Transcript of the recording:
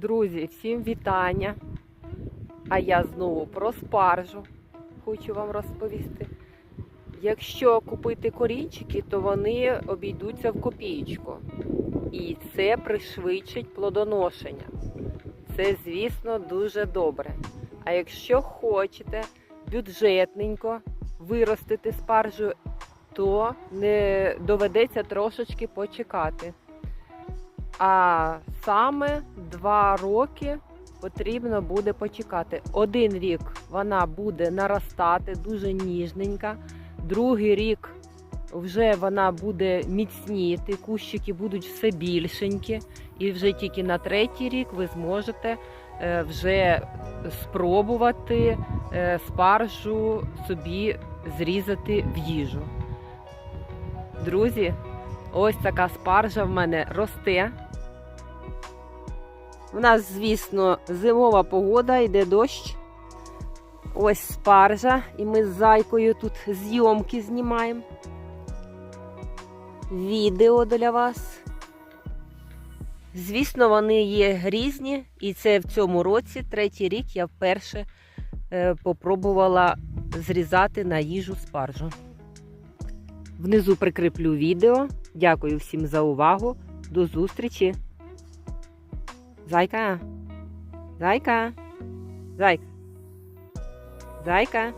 Друзі, всім вітання. А я знову про спаржу хочу вам розповісти. Якщо купити корінчики, то вони обійдуться в копієчку. І це пришвидшить плодоношення. Це, звісно, дуже добре. А якщо хочете бюджетненько виростити спаржу, то не доведеться трошечки почекати. А саме два роки потрібно буде почекати. Один рік вона буде наростати дуже ніжненька, другий рік вже вона буде міцніти, кущики будуть все більшенькі, і вже тільки на третій рік ви зможете е, вже спробувати е, спаржу собі зрізати в їжу. Друзі, ось така спаржа в мене росте. У нас, звісно, зимова погода, йде дощ. Ось спаржа, і ми з зайкою тут зйомки знімаємо. Відео для вас. Звісно, вони є різні, і це в цьому році, третій рік, я вперше е, попробувала зрізати на їжу спаржу. Внизу прикріплю відео. Дякую всім за увагу. До зустрічі! Зайка. Зайка. Зайка. Зайка.